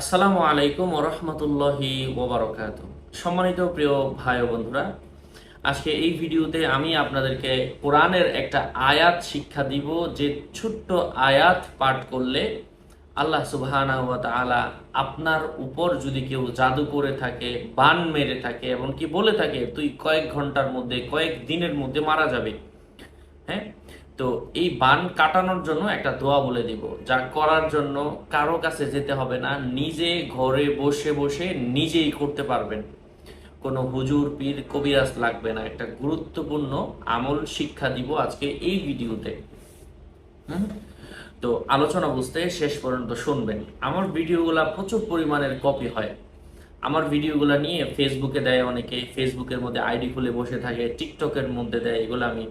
আসসালামু আলাইকুম ওরহমতুল্লাহি ওবরকাত সম্মানিত প্রিয় ভাই ও বন্ধুরা, আজকে এই ভিডিওতে আমি আপনাদেরকে কোরআনের একটা আয়াত শিক্ষা দিব, যে ছোট্ট আয়াত পাঠ করলে আল্লাহ সুবহানা ওয়া তাআলা আপনার উপর যদি কেউ জাদু করে থাকে, বান মেরে থাকে, এমনকি বলে থাকে, তুই কয়েক ঘণ্টার মধ্যে, কয়েক দিনের মধ্যে মারা যাবে। তো এই বান কাটানোর জন্য একটা দোয়া বলে দিব, যা করার জন্য কারও কাছে যেতে হবে না, নিজে ঘরে বসে বসে নিজেই করতে পারবেন। কোনো হুজুর, পীর, কবিরাজ লাগবে না। একটা গুরুত্বপূর্ণ আমল শিক্ষা দিব আজকে এই ভিডিওতে? তো আলোচনা বুঝতে শেষ পর্যন্ত শুনবেন। আমার ভিডিওগুলা প্রচুর পরিমাণের কপি হয়। আমার ভিডিওগুলো নিয়ে ফেসবুকে দেয় অনেকে। ফেসবুকের মধ্যে আইডি খুলে বসে থাকে টিকটকের মধ্যে দেয়। এগুলো আমি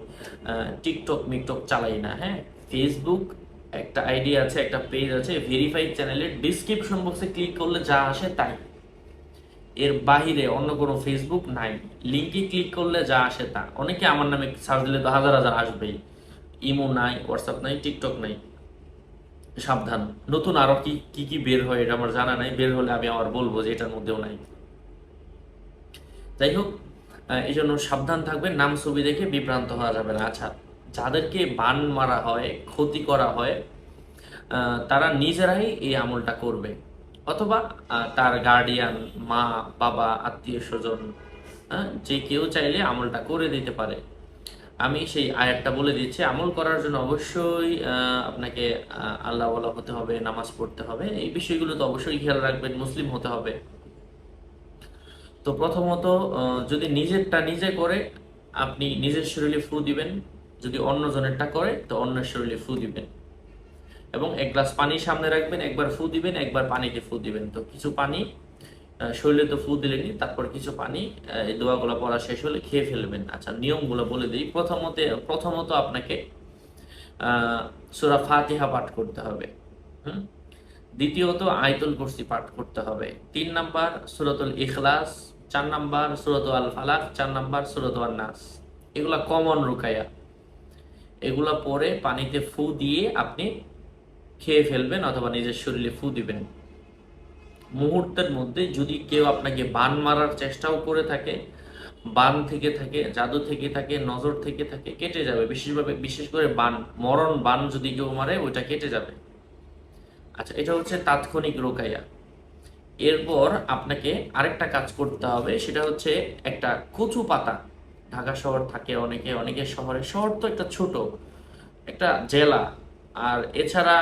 টিকটক মিকটক চালাই না হ্যাঁ? ফেসবুক একটা আইডি আছে, একটা পেজ আছে ভেরিফাইড চ্যানেলের ডিসক্রিপশন বক্সে ক্লিক করলে যা আসে তাই। এর বাহিরে অন্য কোনো ফেসবুক নাই। লিঙ্কে ক্লিক করলে যা আসে তা। অনেকে আমার নামে সার্চ দিলে তো হাজার হাজার আসবেই। ইমো নাই হোয়াটসঅ্যাপ নাই টিকটক নাই। সাবধান। নতুন আরও কি কি কি বের হয় এটা আমার জানা নাই। বের হলে আমি আবার বলব যে এটার মধ্যেও নাই। যাই হোক এই জন্য সাবধান থাকবেন, নাম ছবি দেখে বিভ্রান্ত হওয়া যাবে না। আচ্ছা যাদেরকে বান মারা হয়, ক্ষতি করা হয় তারা নিজেরাই এই আমলটা করবে। অথবা তার গার্ডিয়ান মা, বাবা আত্মীয় স্বজন যে কেউ চাইলে আমলটা করে দিতে পারে। আমি সেই আয়াতটা বলে দিচ্ছি আমল করার জন্য অবশ্যই আপনাকে আল্লাহ বলা হতে হবে, নামাজ পড়তে হবে। এই বিষয়গুলো তো অবশ্যই খেয়াল রাখবেন, মুসলিম হতে হবে। তো প্রথমত যদি নিজেরটা নিজে করে, আপনি নিজের শরীরে ফু দিবেন। যদি অন্য জনেরটা করে, তো অন্যের শরীরে ফু দিবেন। এবং এক গ্লাস পানি সামনে রাখবেন, একবার ফু দিবেন, একবার পানিকে ফু দিবেন। তো কিছু পানি শরীরে তো ফু দিলেনি, তারপর কিছু পানি এই দোয়াগুলো পড়া শেষ হলে খেয়ে ফেলবেন। আচ্ছা নিয়মগুলো বলে দিই। প্রথমত প্রথমত আপনাকে সূরা ফাতিহা পাঠ করতে হবে। হুম? দ্বিতীয়ত, আয়তুল কুরসি পাঠ করতে হবে। তিন নাম্বার, সুরতুল ইখলাস। চার নাম্বার সুরত আল ফালাক চার নাম্বার সুরত আল নাস এগুলা কমন রুকায়া। এগুলা পরে পানিতে ফু দিয়ে আপনি খেয়ে ফেলবেন অথবা নিজের শরীরে ফু দিবেন। মুহূর্তের মধ্যে যদি কেউ আপনাকে বান মারার চেষ্টাও করে থাকে, বান থেকে থাকে, জাদু থেকে থাকে, নজর থেকে থাকে, কেটে যাবে। বিশেষভাবে, বিশেষ করে বান, মরণ বান যদি কেউ মারে, ওইটা কেটে যাবে। আচ্ছা এটা হচ্ছে তাৎক্ষণিক রোকাইয়া। এরপর আপনাকে আরেকটা কাজ করতে হবে, সেটা হচ্ছে একটা কচু পাতা। ঢাকা শহর থাকে অনেকে অনেকের শহরে। শহর তো একটা ছোট, একটা জেলা। আর এছাড়া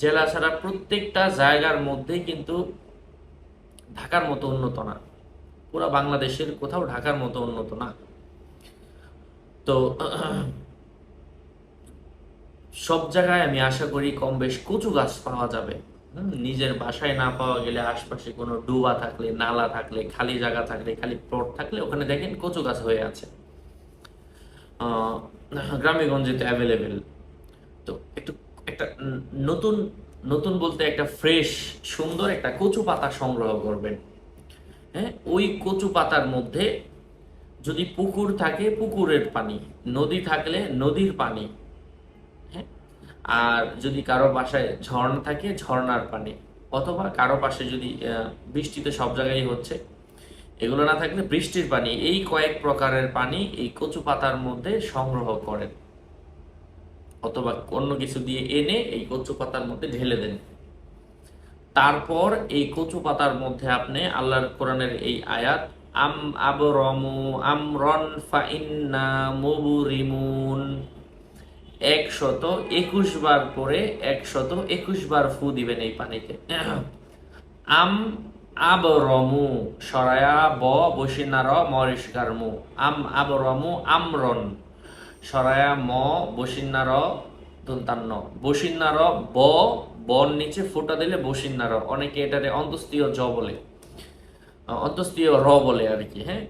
জেলা ছাড়া প্রত্যেকটা জায়গার মধ্যেই কিন্তু ঢাকার মতো উন্নত না। পুরো বাংলাদেশের কোথাও ঢাকার মতো উন্নত না। তো সব জায়গায় আমি আশা করি কম বেশ কচু গাছ পাওয়া যাবে। নিজের বাসায় না পাওয়া গেলে আশপাশে কোনো ডুবা থাকলে নালা থাকলে খালি জায়গা থাকলে খালি প্লট থাকলে ওখানে দেখেন কচু গাছ হয়ে আছে। আহ, গ্রামে তো অ্যাভেলেবেল তো একটু একটা নতুন নতুন বলতে একটা ফ্রেশ সুন্দর একটা কচু পাতা সংগ্রহ করবেন। হ্যাঁ ওই কচু পাতার মধ্যে যদি পুকুর থাকে পুকুরের পানি নদী থাকলে নদীর পানি হ্যাঁ আর যদি কারও বাসায় ঝর্ণা থাকে ঝর্ণার পানি অথবা কারও পাশে যদি আহ, বৃষ্টি তো সব জায়গায় হচ্ছে এগুলো না থাকলে বৃষ্টির পানি এই কয়েক প্রকারের পানি এই কচু পাতার মধ্যে সংগ্রহ করেন। অথবা অন্য কিছু দিয়ে এনে এই কচু পাতার মধ্যে ঢেলে দেন। তারপর এই কচু পাতার মধ্যে আপনি আল্লাহর কোরআনের এই আয়াত, আম আবরমু আমরন ফাইন্না মুবরিমুন। একশত একুশ বার পরে একশত একুশ বার ফু দিবেন এই পানিতে। আম আবরমু সরায়া ব বসিনার মরিষ্কার মু। আম আবরমু আমরন। সরায়া ম বসিন্নার দন্তান্ন। বসিন্নার ব, বর নিচে ফোঁটা দিলে বসিন্নার অনেকে এটারে অন্তস্তীয় জ বলে। অন্তস্তীয় র বলে আর কি হ্যাঁ?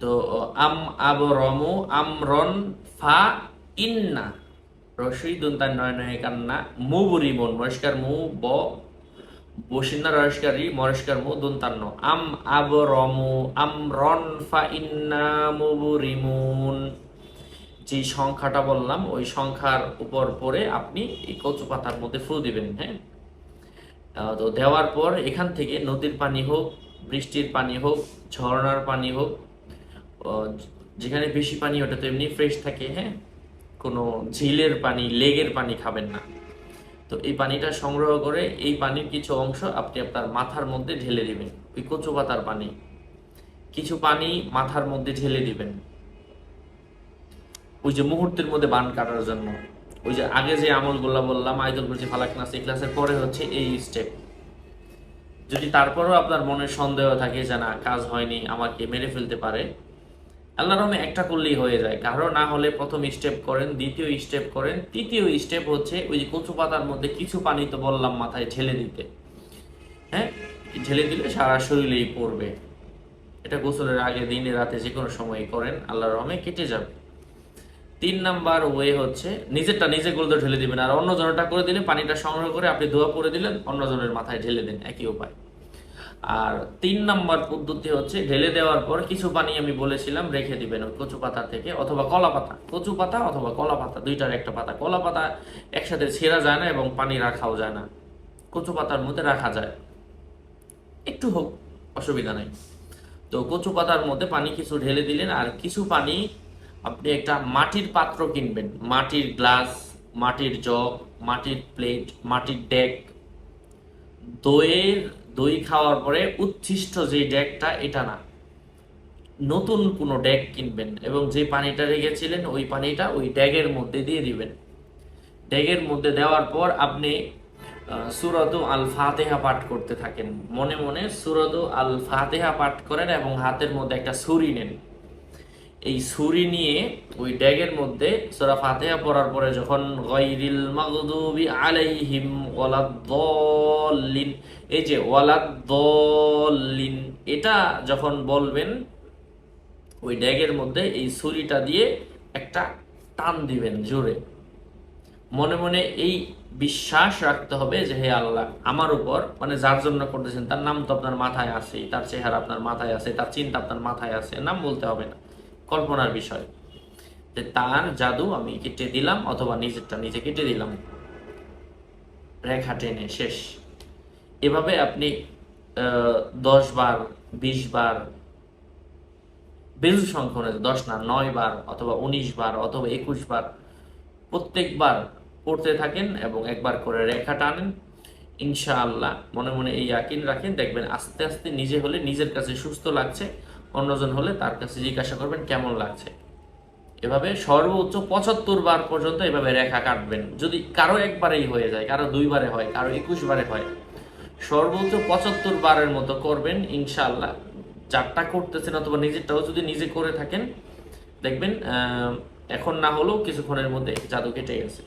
তো, আম আব আবরমু আমরন ফা ইন্না। রসই দন্তান্ন কান্না। মুবুরি মন মরিষ্কার মু, ব বসিন্না রয়স্কারী মরিষ্কার মু, দন্তান্ন। আম আবরমু, আমরন ফা ইন্না যে সংখ্যাটা বললাম, ওই সংখ্যার উপর পরে আপনি এই কচু পাতার মধ্যে ফু দিবেন হ্যাঁ? তো দেওয়ার পর এখান থেকে নদীর পানি হোক, বৃষ্টির পানি হোক, ঝর্ণার পানি হোক যেখানে বেশি পানি ওটা তো এমনি ফ্রেশ থাকে হ্যাঁ? কোনো ঝিলের পানি, লেগের পানি খাবেন না। তো এই পানিটা সংগ্রহ করে এই পানির কিছু অংশ আপনি আপনার মাথার মধ্যে ঢেলে দিবেন, ওই কচু পাতার পানি। কিছু পানি মাথার মধ্যে ঢেলে দিবেন। ওই যে মুহূর্তের মধ্যে বান কাটার জন্য। ওই যে আগে যে আমলগুলো বললাম আয়দুল কুরসি ফালাক নাস ক্লাসের পরে হচ্ছে এই স্টেপ যদি তারপরেও আপনার মনে সন্দেহ থাকে যে না, কাজ হয়নি, আমাকে মেরে ফেলতে পারে আল্লাহ রহমে একটা করলেই হয়ে যায়। কারও না হলে প্রথম স্টেপ করেন, দ্বিতীয় স্টেপ করেন, তৃতীয় স্টেপ হচ্ছে ওই যে কচু পাতার মধ্যে কিছু পানি তো বললাম মাথায় ঢেলে দিতে। হ্যাঁ? ঢেলে দিলে সারা শরীরেই পড়বে। এটা গোসলের আগে দিনে রাতে যে কোনো সময় করেন আল্লাহ রহমে কেটে যাবে। তিন নাম্বার ওয়ে হচ্ছে নিজেরটা নিজে গুলতে ঢেলে দিবেন। আর অন্য জনটা করে দিলে পানিটা সংগ্রহ করে আপনি ধোয়া করে দিলেন অন্য জনের মাথায় ঢেলে দেন। একই উপায়। আর তিন নাম্বার পদ্ধতি হচ্ছে ঢেলে দেওয়ার পর কিছু পানি আমি বলেছিলাম, রেখে দিবেন ওই কচু পাতা থেকে অথবা কলা পাতা। কচু পাতা অথবা কলা পাতা, দুইটার একটা পাতা। কলা পাতা একসাথে ছেঁড়া যায় না এবং পানি রাখাও যায় না। কচু পাতার মধ্যে রাখা যায়। একটু হোক, অসুবিধা নেই। তো কচু পাতার মধ্যে পানি কিছু ঢেলে দিলেন আর কিছু পানি আপনি একটা মাটির পাত্র কিনবেন। মাটির গ্লাস, মাটির জগ, মাটির প্লেট, মাটির ডেক। দইয়ের দই খাওয়ার পরে উচ্ছিষ্ট যে ডেকটা, এটা না। নতুন কোনো ডেক কিনবেন এবং যে পানিটা রেখেছিলেন, ওই পানিটা ওই ড্যাগের মধ্যে দিয়ে দিবেন। ড্যাগের মধ্যে দেওয়ার পর আপনি সুরত আল ফাতেহা পাঠ করতে থাকেন। মনে মনে সুরত আল ফাতেহা পাঠ করেন এবং হাতের মধ্যে একটা ছুরি নেন। এই ছুরি নিয়ে ওই ড্যাগের মধ্যে সোরা ফাতিহা পড়ার পরে যখন গায়রিল মাগদুবি আলাইহিম ওয়ালাদ-দাল্লিন এই যে ওয়ালাদ-দাল্লিন এটা যখন বলবেন, ওই ড্যাগের মধ্যে এই ছুরিটা দিয়ে একটা টান দিবেন জোরে। মনে মনে এই বিশ্বাস রাখতে হবে যে হে আল্লাহ, আমার উপর মানে যার জন্য করতেছেন, তার নাম তো আপনার মাথায় আছে তার চেহারা আপনার মাথায় আছে, তার চিন্তা আপনার মাথায় আছে, নাম বলতে হবে না। কল্পনার বিষয় যে তার জাদু আমি কেটে দিলাম অথবা নিজেরটা নিজে কেটে দিলাম। রেখা টেনে, শেষ। এভাবে আপনি দশ বার, বিশ বার বেজু সংখ্যনে দশ না, নয় বার অথবা উনিশ বার অথবা একুশ বার প্রত্যেকবার পড়তে থাকেন এবং একবার করে রেখা টানেন। ইনশাআল্লাহ, মনে মনে এই ইয়াকিন রাখেন। দেখবেন আস্তে আস্তে নিজে হলে নিজের কাছে সুস্থ লাগছে। অন্যজন হলে তার কাছে জিজ্ঞাসা করবেন, কেমন লাগছে? এভাবে সর্বোচ্চ পঁচাত্তর বার পর্যন্ত এভাবে রেখা কাটবেন। যদি কারও একবারেই হয়ে যায়, কারও দুইবারে হয়, কারও একুশ বারে হয়, সর্বোচ্চ পঁচাত্তর বারের মতো করবেন ইনশাল্লাহ যারটা করতেছেন অথবা নিজেরটাও যদি নিজে করে থাকেন, দেখবেন এখন না হলেও কিছুক্ষণের মধ্যে জাদু কেটে গেছে।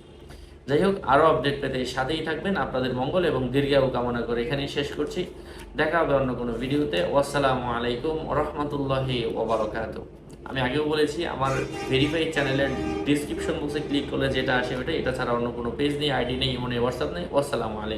যাই হোক আরও আপডেট পেতে সাথেই থাকবেন। আপনাদের মঙ্গল এবং দীর্ঘায়ু কামনা করে এখানেই শেষ করছি। দেখা হবে অন্য কোনো ভিডিওতে। আসসালামু আলাইকুম রহমতুল্লাহি ওবরাকাত আমি আগেও বলেছি, আমার ভেরিফাইড চ্যানেলের ডিসক্রিপশন বক্সে ক্লিক করলে যেটা আসে ওটা এটা ছাড়া অন্য কোনো পেজ নেই আইডি নেই মনে হোয়াটসঅ্যাপ নেই। আসসালামু আলাইকুম।